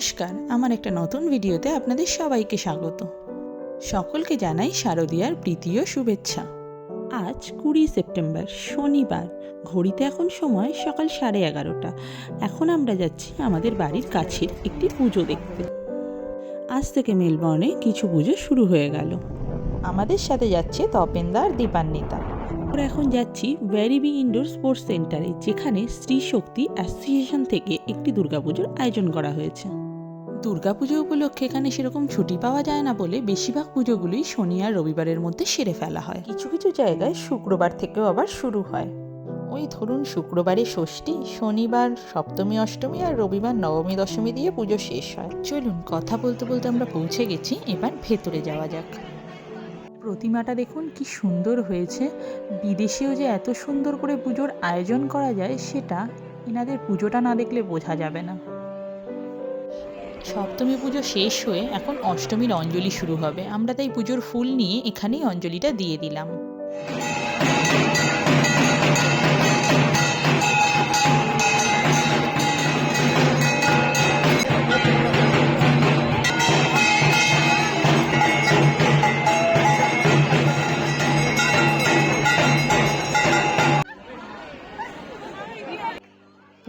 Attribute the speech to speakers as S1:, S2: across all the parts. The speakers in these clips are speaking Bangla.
S1: নমস্কার, আমার একটা নতুন ভিডিওতে আপনাদের সবাইকে স্বাগত। সকলকে জানাই শারদীয়ার প্রীতি ও শুভেচ্ছা। আজ কুড়ি সেপ্টেম্বর, শনিবার। ঘড়িতে এখন সময় সকাল সাড়ে এগারোটা। এখন আমরা যাচ্ছি আমাদের বাড়ির কাছের একটি পুজো দেখতে। আজ থেকে মেলবর্নে কিছু পুজো শুরু হয়ে গেল। আমাদের সাথে যাচ্ছে তপেন্দার দীপান্বিতা। আমরা এখন যাচ্ছি ভ্যারিবি ইনডোর স্পোর্টস সেন্টারে, যেখানে স্ত্রী শক্তি অ্যাসোসিয়েশন থেকে একটি দুর্গাপুজোর আয়োজন করা হয়েছে। দুর্গাপুজো উপলক্ষে এখানে সেরকম ছুটি পাওয়া যায় না বলে বেশিরভাগ পুজোগুলোই শনি আর রবিবারের মধ্যে সেরে ফেলা হয়। কিছু কিছু জায়গায় শুক্রবার থেকেও আবার শুরু হয়। ওই ধরুন শুক্রবারে ষষ্ঠী শনিবার সপ্তমী অষ্টমী আর রবিবার নবমী দশমী দিয়ে পুজো শেষ হয়। চলুন কথা বলতে বলতে আমরা পৌঁছে গেছি এবার ভেতরে যাওয়া যাক। প্রতিমাটা দেখুন কি সুন্দর হয়েছে। বিদেশেও যে এত সুন্দর করে পুজোর আয়োজন করা যায় সেটা এনাদের পুজোটা না দেখলে বোঝা যাবে না। সপ্তমী পুজো শেষ হয়ে এখন অষ্টমীর অঞ্জলি শুরু হবে। আমরা তাই পুজোর ফুল নিয়ে এখানেই অঞ্জলিটা দিয়ে দিলাম।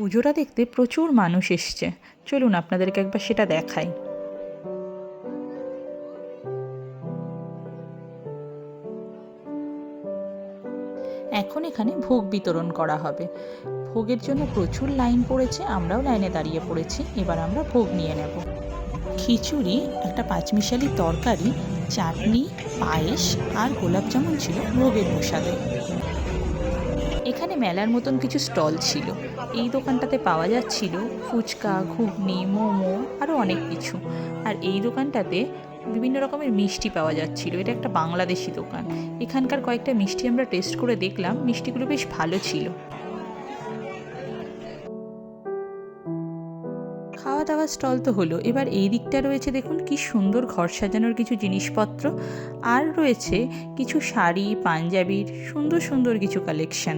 S1: পুজোটা দেখতে প্রচুর মানুষ এসছে। চলুন আপনাদেরকে একবার সেটা দেখাই। এখন এখানে ভোগ বিতরণ করা হবে। ভোগের জন্য প্রচুর লাইন পড়েছে, আমরাও লাইনে দাঁড়িয়ে পড়েছি, এবার আমরা ভোগ নিয়ে নেব। খিচুড়ি, একটা পাঁচমিশালি তরকারি, চাটনি, পায়েস আর গোলাপ জামুন ছিল ভোগের প্রসাদে। এখানে মেলার মতন কিছু স্টল ছিল। এই দোকানটাতে পাওয়া যাচ্ছিল ফুচকা, ঘুগনি, মোমো আরও অনেক কিছু। আর এই দোকানটাতে বিভিন্ন রকমের মিষ্টি পাওয়া যাচ্ছিল। এটা একটা বাংলাদেশি দোকান। এখানকার কয়েকটা মিষ্টি আমরা টেস্ট করে দেখলাম। মিষ্টিগুলো বেশ ভালো ছিল। খাওয়া দাওয়ার স্টল তো হলো। এবার এই দিকটা রয়েছে, দেখুন, কি সুন্দর ঘর সাজানোর কিছু জিনিসপত্র। আর রয়েছে কিছু শাড়ি, পাঞ্জাবির সুন্দর সুন্দর কিছু কালেকশন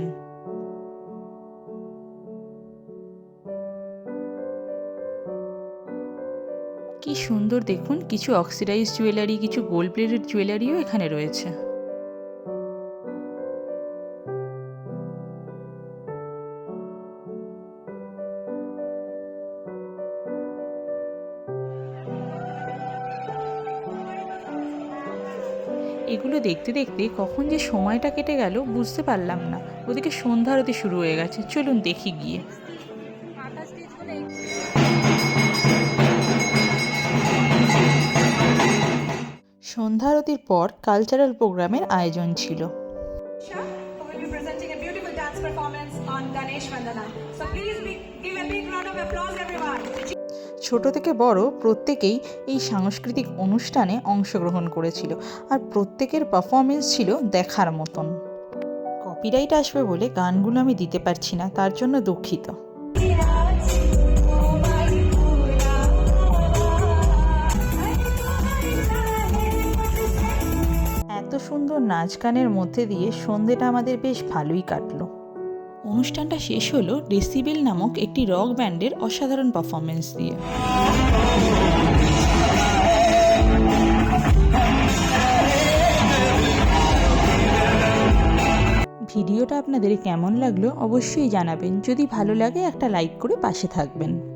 S1: কি সুন্দর দেখুন, কিছু অক্সিডাইজ জুয়েলারি কিছু গোল্ড প্লেটেড জুয়েলারিও এখানে রয়েছে। এগুলো দেখতে দেখতে কখন যে সময়টা কেটে গেল, বুঝতে পারলাম না। ওদিকে সন্ধ্যা আরতি শুরু হয়ে গেছে, চলুন দেখি গিয়ে। A পর কালচারাল প্রোগ্রামের আয়োজন ছিল। ছোট থেকে বড় প্রত্যেকেই এই সাংস্কৃতিক অনুষ্ঠানে অংশগ্রহণ করেছিল আর প্রত্যেকের পারফরমেন্স ছিল দেখার মতন। কপিরাইট আসবে বলে গানগুলো আমি দিতে পারছি না তার জন্য দুঃখিত। নাচ গানের মধ্যে দিয়ে সন্ধেটা আমাদের বেশ ভালোই কাটলো। অনুষ্ঠানটা শেষ হলো ডেসিবেল নামক একটি রক ব্যান্ডের অসাধারণ পারফরমেন্স দিয়ে। ভিডিওটা আপনাদের কেমন লাগল অবশ্যই জানাবেন। যদি ভালো লাগে একটা লাইক করে পাশে থাকবেন।